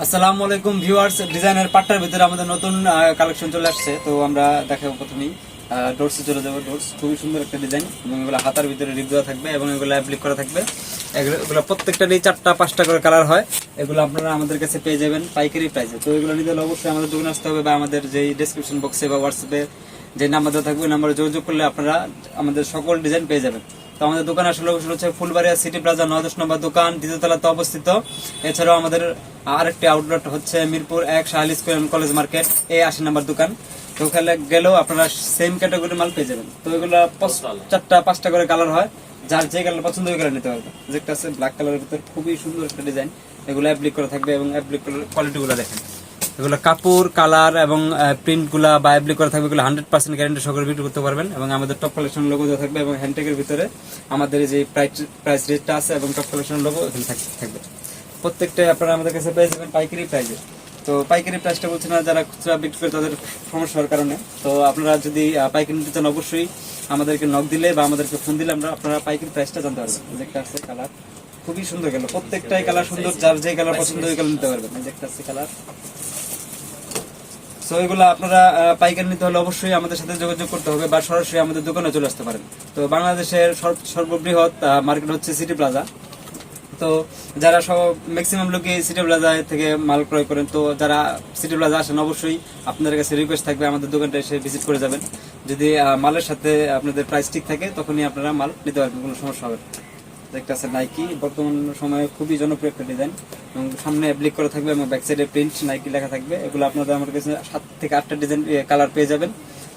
আসসালামু আলাইকুম ভিউয়ার্স, ডিজাইনের পাট্টার ভিতরে আমাদের নতুন কালেকশন চলে আসছে। তো আমরা দেখাবো প্রথমেই ডোরসে চলে যাব। ডোরস খুবই সুন্দর একটা ডিজাইন এবং এগুলো হাতার ভিতরে রিপ দেওয়া থাকবে এবং এগুলো অ্যাপ্লিক করা থাকবে। এগুলো প্রত্যেকটারই চারটা, পাঁচটা করে কালার হয়। এগুলো আপনারা আমাদের কাছে পেয়ে যাবেন পাইকারি প্রাইসে তো এগুলো নিতে হলে অবশ্যই আমাদের দোকানে আসতে হবে বা আমাদের যেই ডেসক্রিপশন বক্সে বা হোয়াটসঅ্যাপে যে নাম্বার দেওয়া থাকবে নাম্বারে যোগাযোগ করলে আপনারা আমাদের সকল ডিজাইন পেয়ে যাবেন। তো আমাদের দোকান আসলে হচ্ছে ফুলবাড়িয়া সিটি প্লাজা নয় দশ নম্বর দোকান দ্বিতীয়তলাতে অবস্থিত। এছাড়াও আমাদের আরেকটি আউটলেট হচ্ছে মিরপুর এক Shahal school and college market এই আশি নম্বর দোকান। তো ওখানে গেলেও আপনারা সেম ক্যাটাগরির মাল পেয়ে যাবেন। তো এগুলো চারটা পাঁচটা করে কালার হয়। যার যে কালার পছন্দ ওই কালার নিতে পারবে। যেটা আছে ব্ল্যাক কালারের ভিতরে খুবই সুন্দর একটা ডিজাইন এগুলো অ্যাপ্লিক করা থাকবে এবং অ্যাপ্লিক কোয়ালিটিগুলো দেখেন। এগুলো কাপড়, কালার এবং প্রিন্টগুলা বা অ্যাপ্লিক করা থাকবে, এগুলো হান্ড্রেড পার্সেন্ট গ্যারেন্টি সহকারে বিক্রি করতে পারবেন এবং আমাদের টপ কালেকশন দেওয়া থাকবে এবং হ্যান্ডটেকের ভিতরে আমাদের যে প্রাইস প্রাইস রেটটা আছে এবং টপ কালেকশন লোগো এখানে থাকবে। প্রত্যেকটা আপনারা আমাদের কাছে পেয়ে যাবেন পাইকারি প্রাইসে তো পাইকারি প্রাইসটা বলছি না, যারা খুচরা বিক্রি করে তাদের সমস্যার কারণে। তো আপনারা যদি পাইকারি নিতে চান অবশ্যই আমাদেরকে নক দিলে বা আমাদেরকে ফোন দিলে আমরা আপনারা পাইকারি প্রাইসটা জানতে পারবেন। যে একটা আছে কালার খুবই সুন্দর গেল। প্রত্যেকটাই কালার সুন্দর, যার যে কালার পছন্দ ওই কালার নিতে পারবেন। যে একটা আছে কালার তো এগুলো আপনারা পাইকারি নিতে হলে অবশ্যই আমাদের সাথে যোগাযোগ করতে হবে বা সরাসরি আমাদের দোকানে চলে আসতে পারেন। তো, বাংলাদেশের সর্ব- সর্ববৃহৎ মার্কেট হচ্ছে সিটি প্লাজা। তো, যারা সব ম্যাক্সিমাম লোকে সিটি প্লাজা থেকে মাল ক্রয় করেন, তো যারা সিটি প্লাজা আসেন অবশ্যই আপনাদের কাছে রিকোয়েস্ট থাকবে আমাদের দোকানটা এসে ভিজিট করে যাবেন। যদি মালের সাথে আপনাদের প্রাইস ঠিক থাকে, তখনই আপনারা মাল নিতে পারবেন, কোনো সমস্যা হবে না। একটা আছে নাইকি বর্তমান সময়ে খুবই জনপ্রিয় একটা ডিজাইন এবং সামনে অ্যাপ্লিক করা থাকবে এবং ব্যাক সাইডে প্রিন্ট নাইকি লেখা থাকবে। এগুলো আপনাদের আমার কাছে সাত থেকে আটটা ডিজাইন কালার পেয়ে যাবেন।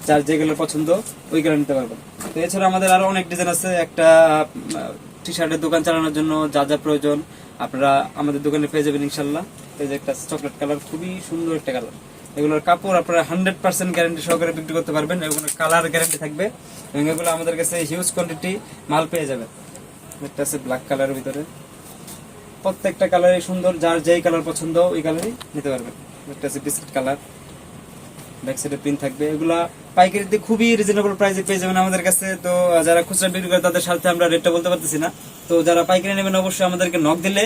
যার যে কালার পছন্দ ওই কালার নিতে পারবেন। তো এছাড়া আমাদের আরও অনেক ডিজাইন আছে। একটা টি শার্টের দোকান চালানোর জন্য যা যা প্রয়োজন, আপনারা আমাদের দোকানে পেয়ে যাবেন ইনশাল্লাহ এই যে একটা চকলেট কালার খুবই সুন্দর একটা কালার এগুলোর কাপড় আপনারা হান্ড্রেড পার্সেন্ট গ্যারান্টি সহকারে বিক্রি করতে পারবেন। এগুলো কালার গ্যারান্টি থাকবে। এবং এগুলো আমাদের কাছে হিউজ কোয়ান্টিটি মাল পেয়ে যাবেন। আছে ব্ল্যাক কালারের ভিতরে। প্রত্যেকটা কালারই সুন্দর, যার যেই কালার পছন্দ, ওই কালারই নিতে একটা আছে বিস্কিট কালার ব্যাক সাইডে প্রিন্ট থাকবে। এগুলা খুবই রিজনেবল প্রাইসে পেয়ে যাবেন আমাদের কাছে। তো যারা খুচরা বিক্রি করে তাদের সাথে আমরা রেটটা বলতে পারতেছি না। তো, যারা পাইকারি নেবেন, অবশ্যই আমাদেরকে নক দিলে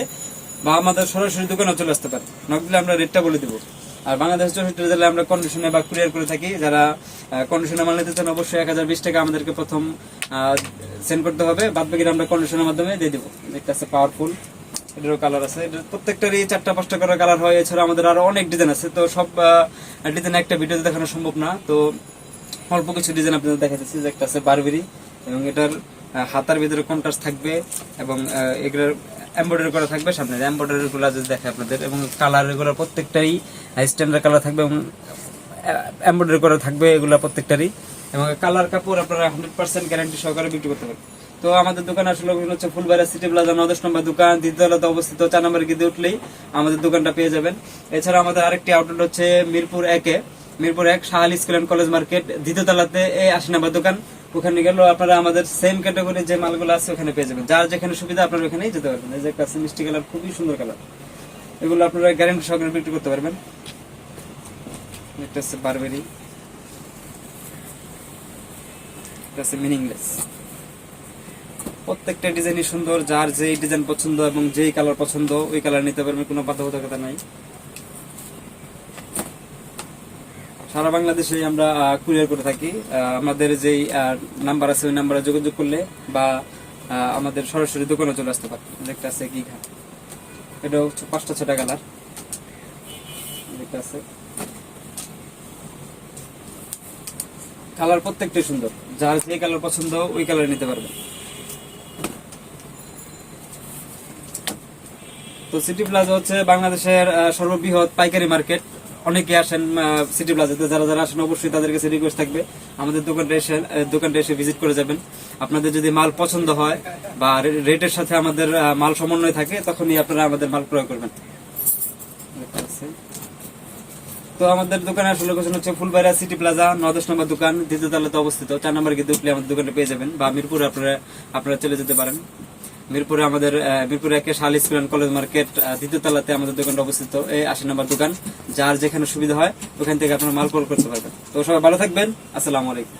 বা আমাদের সরাসরি দোকানে চলে আসতে পারে নক দিলে আমরা রেটটা বলে দেবো। আর বাংলাদেশ চৌষট্টি জেলায় আমরা কন্ডিশনে বা কুরিয়ার করে থাকি। যারা কন্ডিশনে মাল নিতে চান অবশ্যই এক হাজার বিশ টাকা আমাদেরকে প্রথম সেন্ড করতে হবে। বাদ বাকি আমরা কন্ডিশনের মাধ্যমে দিয়ে দেবো। দেখতে আছে পাওয়ারফুল এটারও কালার আছে। প্রত্যেকটারই চারটা, পাঁচটা করে কালার হয়। এছাড়া আমাদের আরও অনেক ডিজাইন আছে। তো সব ডিজাইন একটা ভিডিওতে দেখানো সম্ভব না। তো অল্প কিছু ডিজাইন আপনাদের দেখা দেখাচ্ছি যে একটা আছে বারবেরি এবং এটার হাতার ভিতরে কন্ট্রাস্ট থাকবে এবং এগুলোর এমব্রয়ডারি করা থাকবে। সামনে এমব্রয়ডারি গুলো যদি দেখে আপনাদের। এবং কালার এগুলো প্রত্যেকটাই স্ট্যান্ডার্ড কালার থাকবে এবং এমব্রয়ডারি করা থাকবে, এগুলো প্রত্যেকটারই। এবং কালার কাপড় আপনারা হান্ড্রেড পার্সেন্ট গ্যারান্টি সহকারে বিক্রি করতে পারবেন। তো আমাদের দোকান আসলে হচ্ছে ফুলবাড়ি সিটি প্লাজা নদশ নম্বর দোকান দ্বিতীয়তলাতে অবস্থিত, চার নম্বর গিয়ে উঠলেই আমাদের দোকানটা পেয়ে যাবেন। এছাড়া আমাদের আরেকটি আউটলেট হচ্ছে মিরপুর একে মিরপুর এক, Shahal school and college market দ্বিতীয়তলাতে এই আশি নম্বর দোকান। ওখানে গেলেও আপনারা আমাদের সেম ক্যাটাগরির যে মালগুলো আছে ওখানে পেয়ে যাবেন। যার যেখানে সুবিধা আপনারা ওখানেই যেতে পারবেন। এই যে আছে মিষ্টি কালার, খুবই সুন্দর কালার। এগুলো আপনারা গ্যারান্টি সহকারে বিক্রি করতে পারবেন। একটা হচ্ছে বারবেরি এটা হচ্ছে মিনিংলেস প্রত্যেকটা ডিজাইনই সুন্দর, যার যেই ডিজাইন পছন্দ এবং যেই কালার পছন্দ, ওই কালার নিতে পারবেন কোনো বাধ্যবাধকতা নাই। সারা বাংলাদেশে আমরা কুরিয়ার করে থাকি। আমাদের যেই নাম্বার আছে, ওই নাম্বারে যোগাযোগ করলে বা আমাদের সরাসরি দোকানে চলে আসতে পারে দেখতে আছে কি ঘা এটা হচ্ছে পাঁচটা ছটা কালার। দেখতে আছে। কালার প্রত্যেকটাই সুন্দর। যার যে কালার পছন্দ, ওই কালার নিতে পারবেন তো সিটি প্লাজা হচ্ছে বাংলাদেশের সর্ববৃহৎ পাইকারি মার্কেট। অনেকে আসেন সিটি প্লাজাতে যারা যারা আসেন, অবশ্যই তাদের কাছে রিকোয়েস্ট থাকবে। আমাদের দোকানটা এসে দোকানটা এসে ভিজিট করে যাবেন। আপনাদের যদি মাল পছন্দ হয় বা রেটের সাথে আমাদের মাল সমন্বয় থাকে, তখনই আপনারা আমাদের মাল ক্রয় করবেন দেখতে পাচ্ছেন। তো আমাদের দোকানে আসলে লোকেশন হচ্ছে ফুলবাড়িয়া সিটি প্লাজা, নদশ নম্বর দোকান দ্বিতীয় অবস্থিত। চার নম্বর গিয়ে আমাদের দোকানে পেয়ে যাবেন, বা মিরপুরে আপনারা আপনারা চলে যেতে পারেন। মিরপুরে আমাদের মিরপুরে একে শাল স্কুল অ্যান্ড কলেজ মার্কেট দ্বিতীয় তলাতে আমাদের দোকানটা অবস্থিত এই আশি নম্বর দোকান। যার যেখানে সুবিধা হয়, ওখান থেকে আপনারা মাল কল করতে পারবেন। তো সবাই ভালো থাকবেন, আসসালামু আলাইকুম।